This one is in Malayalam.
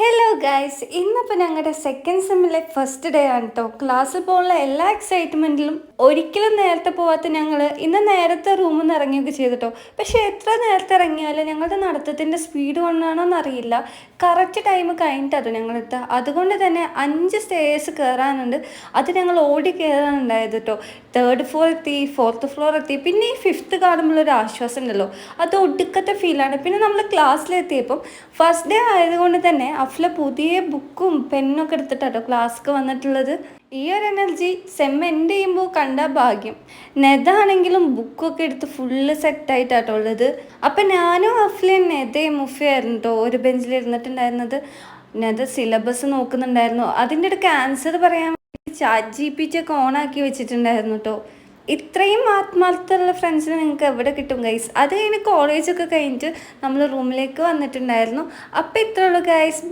ഹലോ ഗൈസ് ഇന്നിപ്പോൾ ഞങ്ങളുടെ സെക്കൻഡ് സെമ്മിലെ ഫസ്റ്റ് ഡേ ആണ് കേട്ടോ ക്ലാസ്സിൽ പോകുന്ന എല്ലാ എക്സൈറ്റ്മെന്റിലും ഒരിക്കലും നേരത്തെ പോവാത്ത ഞങ്ങൾ ഇന്ന് നേരത്തെ റൂമിൽ നിന്ന് ഇറങ്ങിയൊക്കെ ചെയ്തിട്ടോ പക്ഷേ എത്ര നേരത്തെ ഇറങ്ങിയാലും ഞങ്ങളുടെ നടത്തത്തിന്റെ സ്പീഡ് കൊണ്ടാണോ എന്നറിയില്ല കറക്റ്റ് ടൈം കഴിഞ്ഞിട്ടാണ് ഞങ്ങൾ എത്തുക അതുകൊണ്ട് തന്നെ അഞ്ച് സ്റ്റേഴ്സ് കയറാനുണ്ട് അത് ഞങ്ങൾ ഓടി കയറാനുണ്ടായത് കേട്ടോ തേർഡ് ഫ്ലോർ എത്തി ഫോർത്ത് ഫ്ലോർ എത്തി. പിന്നെ ഈ ഫിഫ്ത്ത് കാണുമ്പോൾ ഒരു ആശ്വാസം ഉണ്ടല്ലോ. അത് ഒടുക്കത്തെ ഫീലാണ് പിന്നെ നമ്മൾ ക്ലാസ്സിലെത്തിയപ്പം ഫസ്റ്റ് ഡേ ആയതുകൊണ്ട് തന്നെ അഫ്ല പുതിയ ബുക്കും പെന്നും ഒക്കെ എടുത്തിട്ടോ ക്ലാസ്സിക്ക് വന്നിട്ടുള്ളത്. ഈ ഒരു എനർജി സെം എൻഡ് ചെയ്യുമ്പോൾ കണ്ട ഭാഗ്യം. നെതാണെങ്കിലും ബുക്കൊക്കെ എടുത്ത് ഫുള്ള് സെറ്റായിട്ടാട്ടോ ഉള്ളത്. അപ്പം ഞാനും അഫ്ലയും നെതയും മുഫയായിരുന്നു കേട്ടോ ഒരു ബെഞ്ചിൽ ഇരുന്നിട്ടുണ്ടായിരുന്നത്. നെത സിലബസ് നോക്കുന്നുണ്ടായിരുന്നു. അതിന്റെ ഇടയ്ക്ക് ആൻസർ പറയാൻ വേണ്ടി ചാറ്റ് ജി പി ടി ഒക്കെ ഓണാക്കി വെച്ചിട്ടുണ്ടായിരുന്നു കേട്ടോ ഇത്രയും ആത്മാർത്ഥമുള്ള ഫ്രണ്ട്സിനെ നിങ്ങൾക്ക് എവിടെ കിട്ടും ഗൈസ് അത് കഴിഞ്ഞ് കോളേജൊക്കെ കഴിഞ്ഞിട്ട് നമ്മൾ റൂമിലേക്ക് വന്നിട്ടുണ്ടായിരുന്നു. അപ്പോൾ ഇത്രയുള്ളൂ ഗൈസ്